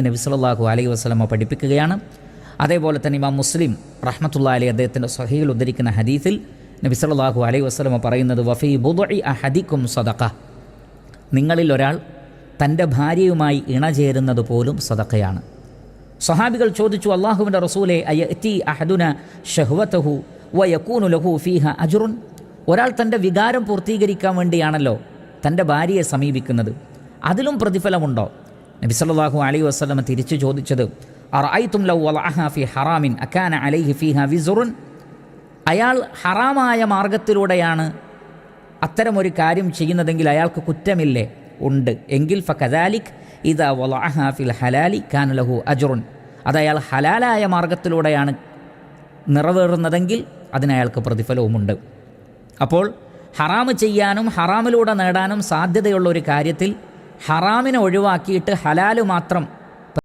നബി സല്ലല്ലാഹു അലൈഹി വസ്ലമ പഠിപ്പിക്കുകയാണ്. അതേപോലെ തന്നെ ഇമാം മുസ്ലിം റഹ്മത്തുള്ള അലി അദ്ദേഹത്തിന്റെ സഹീൽ ഉദ്ധരിക്കുന്ന ഹദീസിൽ നബി സല്ലല്ലാഹു അലൈഹി വസ്ലമ പറയുന്നത് വഫി ബുദഇ അഹദിക്കും സദക്ക നിങ്ങളിൽ ഒരാൾ തന്റെ ഭാര്യയുമായി ഇണചേരുന്നത് പോലും സദക്കയാണ് സഹാബികൾ ചോദിച്ചു അള്ളാഹുവിന്റെ റസൂലെ അയത്തി അഹദുന ഷഹ്വത്തഹു വ യക്കൂനു ലഹു ഫീഹ അജുറുൻ? ഒരാൾ തന്റെ വികാരം പൂർത്തീകരിക്കാൻ വേണ്ടിയാണല്ലോ തന്റെ ഭാര്യയെ സമീപിക്കുന്നത്. അതിലും പ്രതിഫലമുണ്ടോ? നബി സല്ലല്ലാഹു അലൈഹി വസ്ലമ തിരിച്ചു ചോദിച്ചത് ഹറാമിൻ അലൈഹി അയാൾ ഹറാമായ മാർഗത്തിലൂടെയാണ് അത്തരമൊരു കാര്യം ചെയ്യുന്നതെങ്കിൽ അയാൾക്ക് കുറ്റമില്ലേ? ഉണ്ട്. എങ്കിൽ ഫകദാലിക് ഇതാ വലഅഹ ഫിൽ ഹലാലി കാന ലഹു അജുറുൻ. അത് അയാൾ ഹലാലായ മാർഗത്തിലൂടെയാണ് നിറവേറുന്നതെങ്കിൽ അതിന് അയാൾക്ക് പ്രതിഫലവുമുണ്ട്. അപ്പോൾ ഹറാമ് ചെയ്യാനും ഹറാമിലൂടെ നേടാനും സാധ്യതയുള്ള ഒരു കാര്യത്തിൽ ഹറാമിനെ ഒഴിവാക്കിയിട്ട് ഹലാലു മാത്രം